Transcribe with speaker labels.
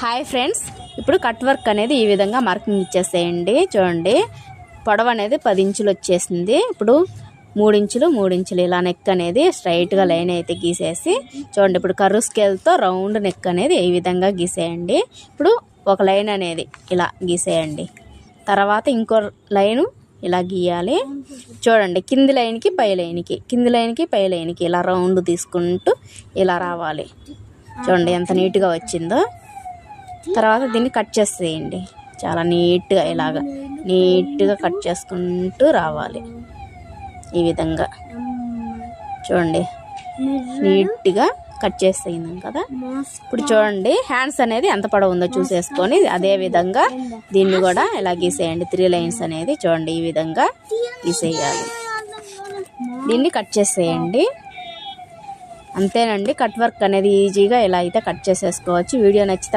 Speaker 1: Hi friends ఇప్పుడు cut work అనేది ఈ విధంగా మార్కింగ్ ఇచ్చేసేయండి. చూడండి పొడవు అనేది పది ఇంచులు వచ్చేసింది. ఇప్పుడు మూడు ఇంచులు మూడు ఇంచులు ఇలా నెక్ అనేది స్ట్రైట్గా లైన్ అయితే గీసేసి చూడండి ఇప్పుడు కర్రు స్కేల్తో రౌండ్ నెక్ అనేది ఈ విధంగా గీసేయండి. ఇప్పుడు ఒక లైన్ అనేది ఇలా గీసేయండి. తర్వాత ఇంకో లైను ఇలా గీయాలి. చూడండి కింది లైన్కి పై లైన్కి కింది లైన్కి పై లైన్కి ఇలా రౌండ్ తీసుకుంటూ ఇలా రావాలి. చూడండి ఎంత నీట్గా వచ్చిందో. తర్వాత దీన్ని కట్ చేసేయండి. చాలా నీట్గా ఇలాగ నీట్గా కట్ చేసుకుంటూ రావాలి. ఈ విధంగా. చూడండి. నీట్గా కట్ చేసేయిందాం కదా. ఇప్పుడు చూడండి హ్యాండ్స్ అనేది ఎంత పొడవు ఉందో చూసేసుకొని అదే విధంగా దీన్ని కూడా ఇలా గీసేయండి. త్రీ లైన్స్ అనేది చూడండి ఈ విధంగా గీసేయాలి. దీన్ని కట్ చేసేయండి. అంతేనండి కట్ వర్క్ అనేది ఈజీగా ఇలా అయితే కట్ చేసేసుకోవచ్చు. వీడియో నచ్చితే